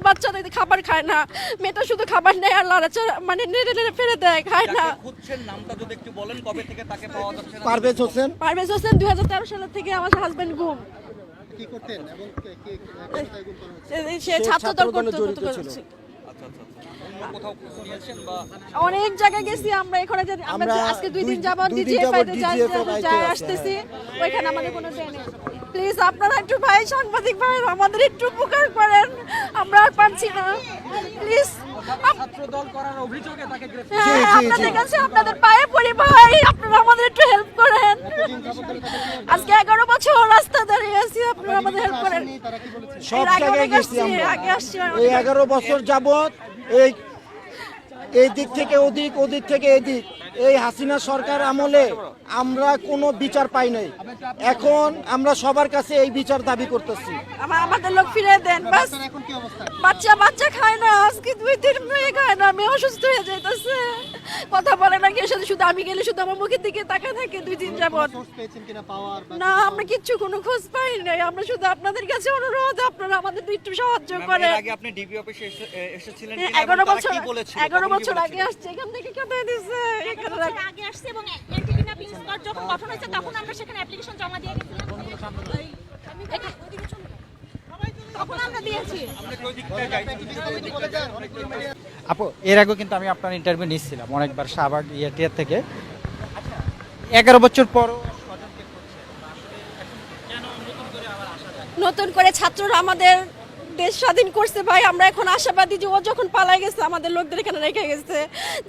বাচ্চাদের খাবার খায় না মেয়েটা শুধু খাবার নেয় আর লড়াচড়া মানে নেড়ে নেড়ে ফেলে দেয় খায় না খুঁজছেন নামটা যদি একটু বলেন কবে থেকে তাকে পাওয়া যাচ্ছে না পারভেজ হোসেন পারভেজ হোসেন দুই হাজার তেরো সালের থেকে আমার হাজবেন্ড গুম কি করতেন এবং? সে- ছাত্রদল করতো। করতো। আচ্ছা আচ্ছা আচ্ছা অন্য কোথাও খোঁজ নিয়েছেন বা অনেক জায়গায় গেছি আমরা এখানে আমরা আমরা আজকে দুই দিন যাবত দুই দিন ডিজিএফ যাবত আইতে যাই আসতেছি ওইখানে আমাদের কোনো ট্রেন প্লিজ আপনারা একটু ভাই সাংবাদিক ভাই আমাদের একটু উপকার করেন। আমরা আর পারছি না। প্লিজ ছাত্রদল করার অভিযোগে তাকে হ্যাঁ আপনাদের কাছে আপনাদের পায়ে পড়ি ভাই। আপনারা আমাদের একটু হেল্প করেন। আজকে এগারো বছর রাস্তা দাঁড়িয়ে আছি আপনারা আমাদের হেল্প করেন। সব জায়গায় গেছি আসছি, আগে আসছি আর এই এগারো বছর যাবত এই এই দিক থেকে ওদিক ওদিক থেকে এদিক। এই হাসিনা সরকার আমলে আমরা কোনো বিচার পাই নাই। এখন আমরা সবার কাছে এই বিচার দাবি করতেছি। আমাদের লোক ফিরে দেন বাস। বাচ্চা বাচ্চা খায় না আজকে দুই তিন মেয়ে খায় না মেয়ে অসুস্থ হয়ে যাইতেছে। কথা বলে না কেউ সাথে শুধু আমি গেলে শুধু আমার মুখের দিকে তাকায় থাকে দুই দিন যাবত কিনা পাওয়ার না আমরা কিচ্ছু কোনো খোঁজ পাই নাই। আমরা শুধু আপনাদের কাছে অনুরোধ আপনারা আমাদের একটু সাহায্য করেন। আগে আপনি ডিবি অফিসে এসেছিলেন হ্যাঁ, কিনা এবং এগারো তারা বছর কি বলেছিল? এগারো তখন কি বছর আগে আসছে এখান থেকে কেটে দিছে। এখানে আগে আসছে এবং এন্টি কিডন্যাপিং স্কোয়াড যখন গঠন হয়েছে তখন আমরা সেখানে অ্যাপ্লিকেশন জমা দিয়ে গেছিলাম এখানে- তখন আমরা দিয়েছি আপু এর আগে কিন্তু আমি আপনার ইন্টারভিউ নিচ্ছিলাম অনেকবার সাবার ইয়াটিয়ার থেকে। এগারো বছর পর নতুন করে ছাত্ররা আমাদের দেশ স্বাধীন করছে ভাই, আমরা এখন আশাবাদী যে ও যখন পালাই গেছে, আমাদের লোকদের এখানে রেখে গেছে।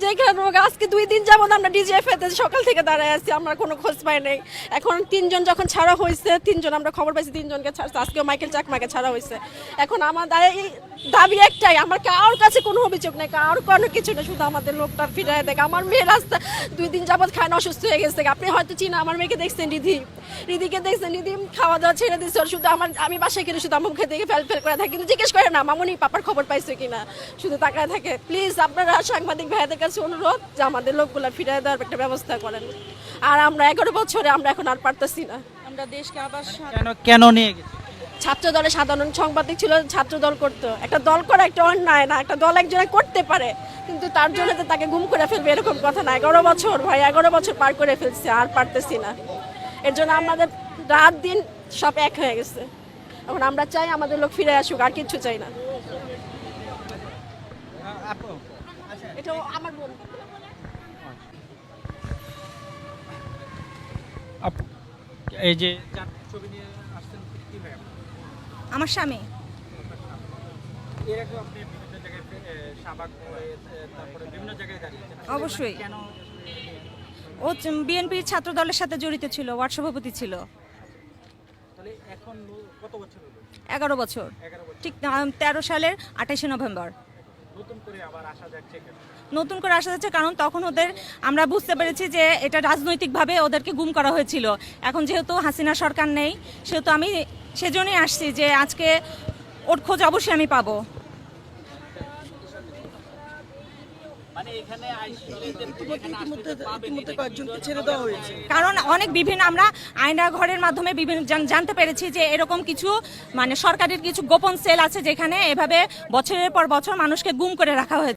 যেখানে ও আজকে দুই দিন যাবত আমরা ডিজিএফ এতে সকাল থেকে দাঁড়ায় আছি, আমরা কোনো খোঁজ পাই নাই। এখন তিনজন যখন ছাড়া হয়েছে, তিনজন আমরা খবর পাইছি, তিনজনকে ছাড়ছে। আজকেও মাইকেল চাকমাকে ছাড়া হয়েছে। এখন আমাদের এই দাবি একটাই, আমার কারোর কাছে কোনো অভিযোগ নেই কারোর কোনো কিছু নেই, শুধু আমাদের লোকটা ফিরায় দেখ। আমার মেয়ে রাস্তা দুই দিন যাবত খায় না, অসুস্থ হয়ে গেছে। আপনি হয়তো চিনা আমার মেয়েকে দেখছেন, রিধি। রিদিকে দেখছেন রিদি খাওয়া দাওয়া ছেড়ে দিচ্ছে শুধু আমার আমি বাসায় গেলে শুধু আমার মুখে দেখে ফেল ফেল করে থাকে। কিন্তু জিজ্ঞেস করে না মামনি পাপার খবর পাইছে কিনা? শুধু তাকায় থাকে। প্লিজ আপনারা সাংবাদিক ভাইদের কাছে অনুরোধ যে আমাদের লোকগুলো ফিরিয়ে দেওয়ার একটা ব্যবস্থা করেন। আর আমরা এগারো বছরে আমরা এখন আর পারতেছি না। আমরা দেশকে আবার কেন কেন নিয়ে গেছে? ছাত্র দলে সাধারণ সাংবাদিক ছিল ছাত্র দল করতো। একটা দল করা একটা অন্যায় না একটা দল একজনে করতে পারে। কিন্তু তার জন্য যে তাকে গুম করে ফেলবে এরকম কথা না। এগারো বছর ভাই এগারো বছর পার করে ফেলছে আর পারতেছি না। এর জন্য আমাদের রাত দিন সব এক হয়ে গেছে। এখন আমরা চাই আমাদের লোক ফিরে আসুক আর কিচ্ছু চাই না। আপু আমার এই যে ছবি নিয়ে আসছেন কি ভাই আমার স্বামী। এর আগে আপনি বিভিন্ন জায়গায় এ, শাহবাগ এ, তারপরে বিভিন্ন জায়গায় দাঁড়িয়েছেন। অবশ্যই। কেন? ও বিএনপির ছাত্র দলের সাথে জড়িত ছিল ওয়ার্ড সভাপতি ছিল। এখন কত বছর হলো? এগারো বছর। ঠিক তেরো সালের আঠাশে নভেম্বর। নতুন করে আসা যাচ্ছে নতুন করে আসা যাচ্ছে কারণ তখন ওদের আমরা বুঝতে পেরেছি যে এটা রাজনৈতিকভাবে ওদেরকে গুম করা হয়েছিল। এখন যেহেতু হাসিনা সরকার নেই সেহেতু আমি সেজন্যই আসছি যে আজকে ওর খোঁজ অবশ্যই আমি পাবো। কারণ অনেক বিভিন্ন আমরা আয়না ঘরের মাধ্যমে বিভিন্ন জানতে পেরেছি যে এরকম কিছু মানে সরকারের কিছু গোপন সেল আছে যেখানে এভাবে বছরের পর বছর মানুষকে গুম করে রাখা হয়েছে।